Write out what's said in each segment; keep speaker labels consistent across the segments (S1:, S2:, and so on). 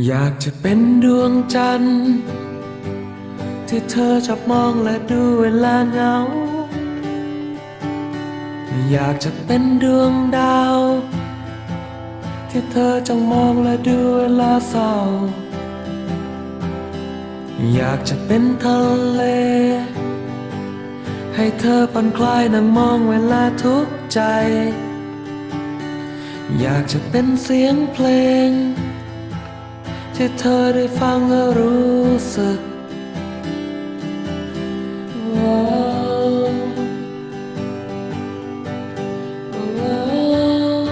S1: อยากจะเป็นดวงจันทร์ ที่เธอชอบมองและดูเวลาเหงา อยากจะเป็นดวงดาว ที่เธอจ้องมองและดูเวลาเศร้า อยากจะเป็นทะเล ให้เธอผ่อนคลายนั่งมองเวลาทุกข์ใจ อยากจะเป็นเสียงเพลง ที่เธอได้ฟังแล้วรู้สึกว้าวว้าว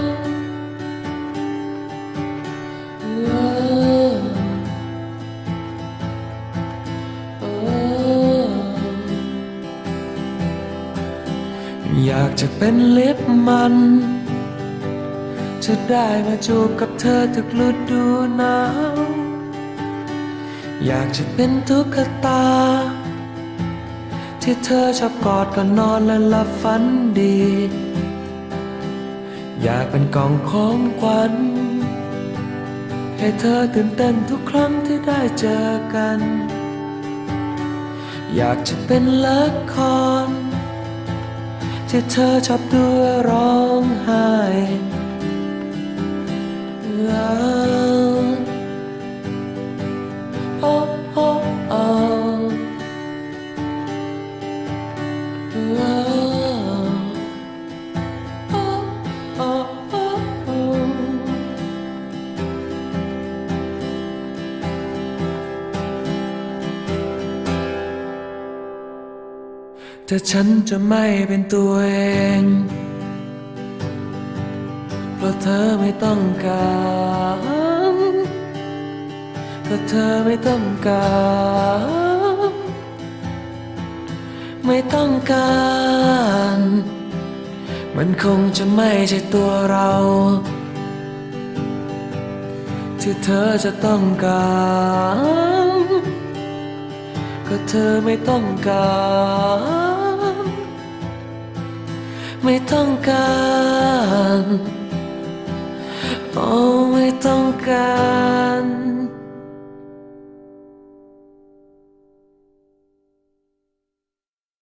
S1: ว้าวอยากจะเป็นเล็บมัน จะได้มาจูบกับเธอทุกฤดูหนาว อยากจะเป็นตุ๊กตา ที่เธอชอบกอดก่อนนอนและหลับฝันดี อยากเป็นกล่องของขวัญ ให้เธอตื่นเต้นทุกครั้งที่ได้เจอกัน อยากจะเป็นละคร ที่เธอชอบดูร้องไห้ Love. Oh, oh, oh, oh. แต่ฉันจะไม่เป็นตัวเอง เพราะเธอไม่ต้องการเพราะเธอไม่ต้องการ ไม่ต้องการ มันคงจะไม่ใช่ตัวเรา ที่เธอจะต้องการ ก็เธอไม่ต้องการ ไม่ต้องการโอ้ไม่ต้องการ